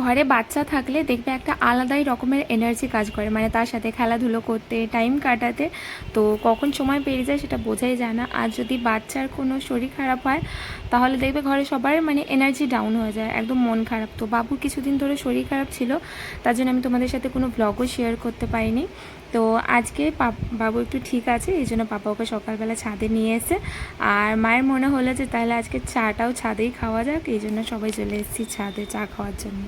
ঘরে বাচ্চা থাকলে দেখবে একটা আলাদাই রকমের এনার্জি কাজ করে। মানে তার সাথে খেলাধুলো করতে টাইম কাটাতে। তো কখন সময় পেরিয়ে যায় সেটা বোঝাই যায় না। আর যদি বাচ্চার কোনো শরীর খারাপ হয়, তাহলে দেখবে ঘরে সবার মানে এনার্জি ডাউন হয়ে যায়। একদম মন খারাপ। তো বাবুর কিছুদিন ধরে শরীর খারাপ ছিল, তার জন্য আমি তোমাদের সাথে কোনো ব্লগও শেয়ার করতে পারিনি। তো আজকে বাবু একটু ঠিক আছে, এই জন্য পাপা ওকে সকালবেলা ছাদে নিয়ে এসে, আর মায়ের মনে হলো যে তাহলে আজকে চাটাও ছাদেই খাওয়া যাক, এই জন্য সবাই চলে এসেছি ছাদে চা খাওয়ার জন্য।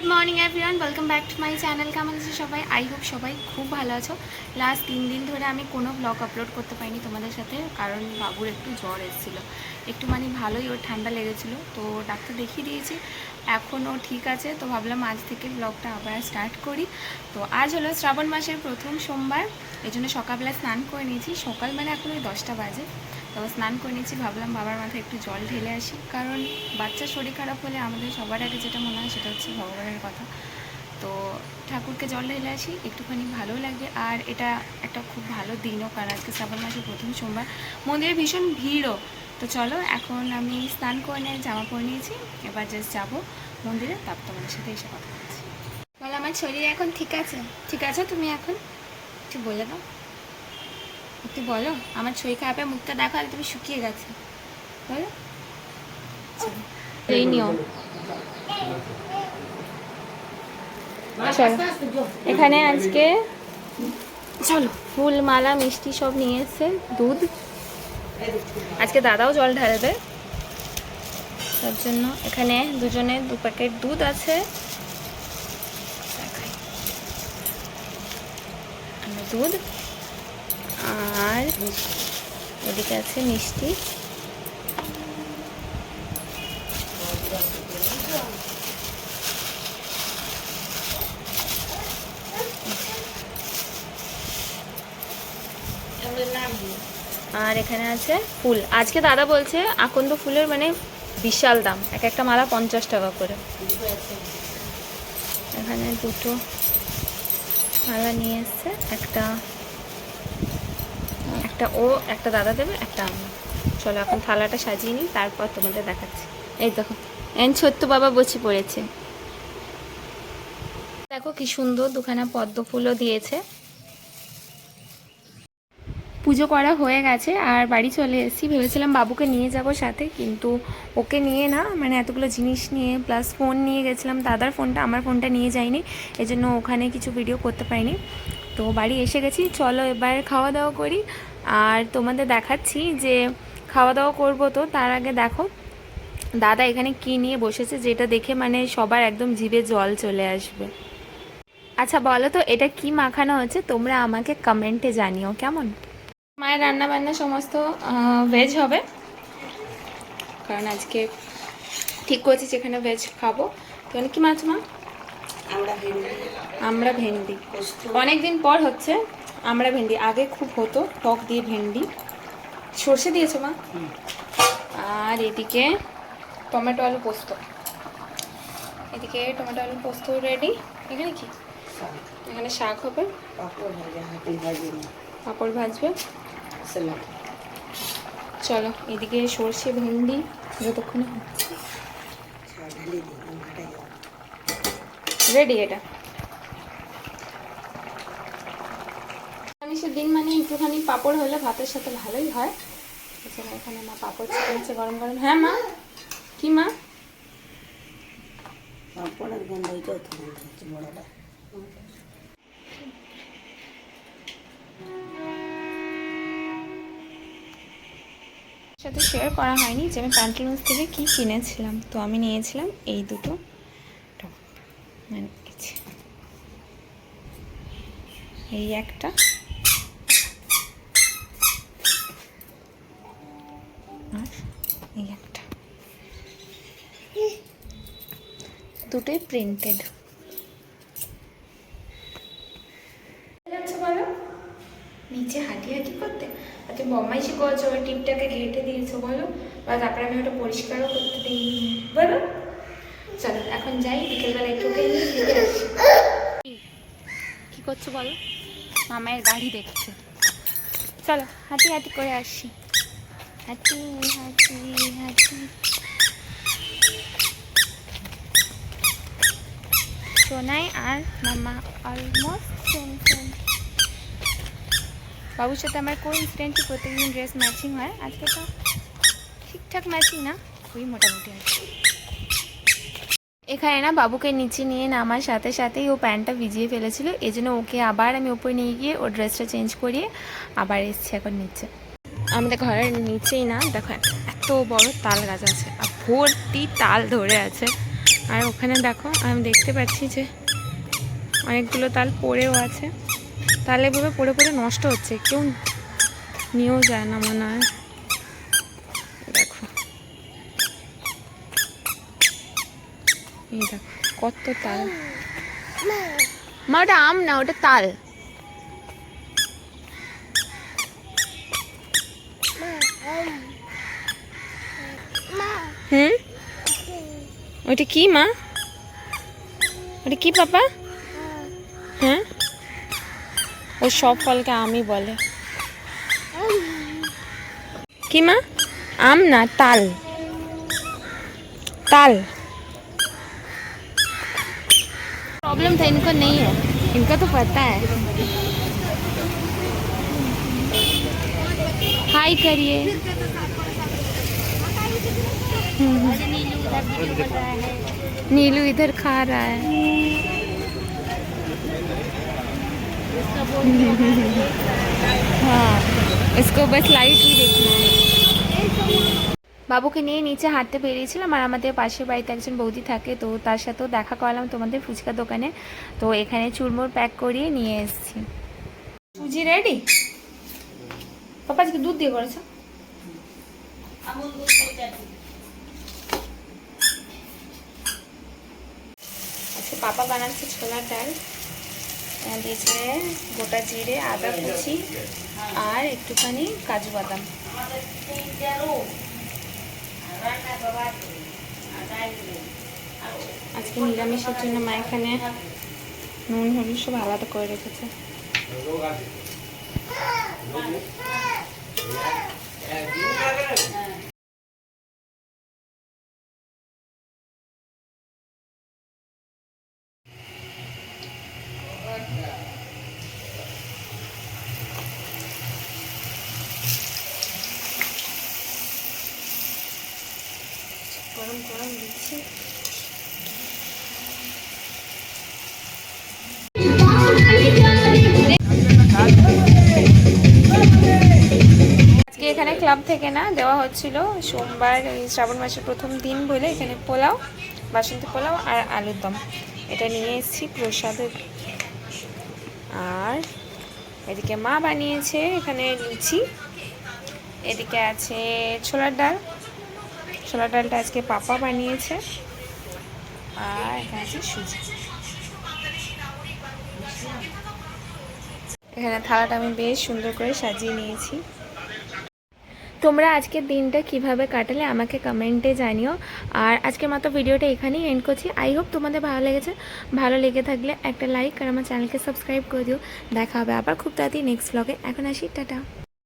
Good morning everyone welcome back to my channel কেমন আছে সবাই আই হোপ সবাই খুব ভালো আছো। লাস্ট তিন দিন ধরে আমি কোনো ব্লগ আপলোড করতে পারিনি তোমাদের সাথে, কারণ বাবুর একটু জ্বর এসেছিল। একটু মানে ভালোই ওর ঠান্ডা লেগেছিলো, তো ডাক্তার দেখিয়ে দিয়েছি। এখন ও ঠিক আছে, তো ভাবলাম আজ থেকে ব্লগটা আবার স্টার্ট করি। তো আজ হলো শ্রাবণ মাসের প্রথম সোমবার এই জন্য সকালবেলা স্নান করে নিয়েছি। সকাল মানে এখন ওই দশটা বাজে। তো স্নান করে নিয়েছি, ভাবলাম বাবার মাথায় একটু জল ঢেলে আসি। কারণ বাচ্চার শরীর খারাপ হলে আমাদের সবার আগে যেটা মনে হয় সেটা হচ্ছে ভগবানের কথা। তো ঠাকুরকে জল ঢেলে আসি, একটুখানি ভালো লাগে। আর এটা একটা খুব ভালো দিনও, কারণ আজকে শ্রাবণ মাসের প্রথম সোমবার। মন্দিরে ভীষণ ভিড়ও। তো চলো, এখন আমি স্নান করে নিয়ে, জামা পরে নিয়েছি। এবার জাস্ট যাব মন্দিরে তারপর তোমাদের সাথে এসে কথা বলছি। বলো, আমার শরীর এখন ঠিক আছে? ঠিক আছে তুমি এখন? একটু বলে দাও। একটু বলো আমার শরীর খারাপের মুখটা দেখো তুমি শুকিয়ে গেছে। বলো। এই নিয়ম চলো এখানে আজকে চলো। ফুল মালা মিষ্টি সব নিয়ে এসছে দুধ। আজকে দাদাও জল ঢালবে। তার জন্য এখানে দুজনে দু প্যাকেট দুধ আছে। দুধ আর এদিকে আছে মিষ্টি। আর এখানে আছে ফুল। আজকে দাদা বলছে আকন্দ ফুলের মানে বিশাল দাম। এক একটা মালা পঞ্চাশ টাকা করে। এখানে দুটো মালা নিয়ে এসছে। একটা একটা ও, একটা দাদা দেবে, একটা আমি। চলো, এখন থালাটা সাজিয়ে নিই, তারপর তোমাদের দেখাচ্ছি। এই দেখো, এন ছোট্ট বাবা বসে পড়েছে। দেখো কি সুন্দর দুখানা পদ্ম ফুলও দিয়েছে। পুজো করা হয়ে গেছে, আর বাড়ি চলে এসেছি। ভেবেছিলাম বাবুকে নিয়ে যাব সাথে, কিন্তু ওকে নিয়ে না মানে এতগুলো জিনিস নিয়ে প্লাস ফোন নিয়ে গেছিলাম। দাদার ফোনটা আমার ফোনটা নিয়ে যাইনি, এজন্য ওখানে কিছু ভিডিও করতে পারিনি। তো বাড়ি এসে গেছি, চলো এবার খাওয়া দাওয়া করি। আর তোমাদের দেখাচ্ছি যে খাওয়া দাওয়া করব তো তার আগে দেখো দাদা এখানে কি নিয়ে বসেছে যেটা দেখে মানে সবার একদম জিভে জল চলে আসবে। আচ্ছা বলো তো এটা কি মাখানো হচ্ছে তোমরা আমাকে কমেন্টে জানিও কেমন? মায়ের রান্না বান্না সমস্ত ভেজ হবে। কারণ আজকে ঠিক করছি যেখানে ভেজ খাব। তো এখানে কি মাছ মা? আমরা ভেন্ডি। আমরা ভেন্ডি। পোস্ত। অনেক দিন পর হচ্ছে। আমরা ভেন্ডি আগে খুব হতো টক দিয়ে ভেন্ডি। সর্ষে দিয়েছ মা? আর এদিকে টমেটো আলু পোস্ত। এদিকে টমেটো আলু পোস্ত রেডি এখানে কি? এখানে শাক হবে। পাপড় ভাজবে। চলো এদিকে সর্ষে ভেন্ডি যতক্ষণে রেডি এটা? নিরামিষের দিন মানে একটুখানি পাঁপড় হলে ভাতের সাথে ভালোই হয়। এছাড়া এখানে মা পাঁপড় ছিটাচ্ছে গরম গরম। হ্যাঁ মা? কি মা? পাপড়ের গন্ধ হচ্ছে বড়টা। সাথে শেয়ার করা হয়নি যে আমি প্যান্টালুন্স থেকে কি কিনেছিলাম। তো আমি নিয়েছিলাম এই দুটো। মানে এই একটা। দুটোই প্রিন্টেড নিচে হাঁটি হাঁটি করতে? আর তুমি বম্মাইশি করছ ওই টিপটাকে ঘেটে দিয়েছ বলো। বা তারপরে আমি ওটা পরিষ্কারও করতে দিই বলো। চলো এখন যাই বিকেলবেলা একটু কি করছ বলো? মামায়ের গাড়ি দেখছে। চলো হাঁটি হাঁটি করে আসি। হাঁটি হাঁটি হাঁটি। সোনাই আর মামা অলমোস্ট সেম সেম বাবুর সাথে আমার কোন ইনসিডেন্টই প্রত্যেকদিন ড্রেস ম্যাচিং হয়। আজকে তো ঠিকঠাক ম্যাচিং না, খুবই মোটামুটি আছে। এখানে না বাবুকে নিচে নিয়ে নামার সাথে সাথেই ও প্যান্টটা ভিজিয়ে ফেলেছিল। এই জন্য ওকে আবার আমি উপরে নিয়ে গিয়ে ওর ড্রেসটা চেঞ্জ করিয়ে আবার এসছি এখন নিচে। আমাদের ঘরের নিচেই না, দেখো এত বড় তাল গাছ আছে। আর ভর্তি তাল ধরে আছে। আর ওখানে দেখো আমি দেখতে পাচ্ছি যে অনেকগুলো তাল পড়েও আছে। তাল এভাবে পড়ে পড়ে নষ্ট হচ্ছে কেউ নিয়েও যায় না মনে হয়। দেখো। এই দেখো কত তাল। মা ওটা আম না ওটা তাল। হুম? ওটা কি মা ওটা কি পাপা হ্যাঁ ও সব ফলকে আমই বলে কি মা आम ना ताल ताल प्रॉब्लम था इनको नहीं है इनका तो पता है हाय करिए हम्म, नीलू इधर खा रहा है हाँ इसको बस लाइट ही देखना है বাবুকে নিয়ে নিচে হাঁটতে বেরিয়েছিলাম আর আমাদের পাশের বাড়িতে একজন বৌদি থাকে তো তার সাথেও দেখা করালাম তোমাদের ফুচকা দোকানে তো এখানে চুরমুর প্যাক করিয়ে নিয়ে এসেছি সুজি রেডি পাপা আজকে দুধ দিয়ে করেছো আজকে পাপা বানাচ্ছে ছোলার ডাল। দিয়েছে গোটা জিরে, আদা কুচি আর একটুখানি কাজু বাদাম। আজকে নিরামিষের জন্য মা এখানে নুন, হলুদ সব আলাদা করে রেখেছে। গরম ক্লাব থেকে না দেওয়া হচ্ছিল সোমবার শ্রাবণ মাসের প্রথম দিন বলে এখানে পোলাও, বাসন্তী পোলাও আর আলুর দম। এটা নিয়ে এসেছি প্রসাদের আর এদিকে মা বানিয়েছে এখানে লুচি, এদিকে আছে ছোলার ডাল। ছোলার ডালটা আজকে পাপা বানিয়েছে। আর এখানে আছে সুজি। এখানে থালাটা আমি বেশ সুন্দর করে সাজিয়ে নিয়েছি। তোমরা আজকের দিনটা কীভাবে কাটালে আমাকে কমেন্টে জানিও। আর আজকের মতো ভিডিওটা এখানেই এন্ড করছি। আই হোপ তোমাদের ভালো লেগেছে। ভালো লেগে থাকলে একটা লাইক আর আমার চ্যানেলকে সাবস্ক্রাইব করে দিও। দেখা হবে আবার খুব তাড়াতাড়ি নেক্সট ব্লগে এখন আসি, টাটা।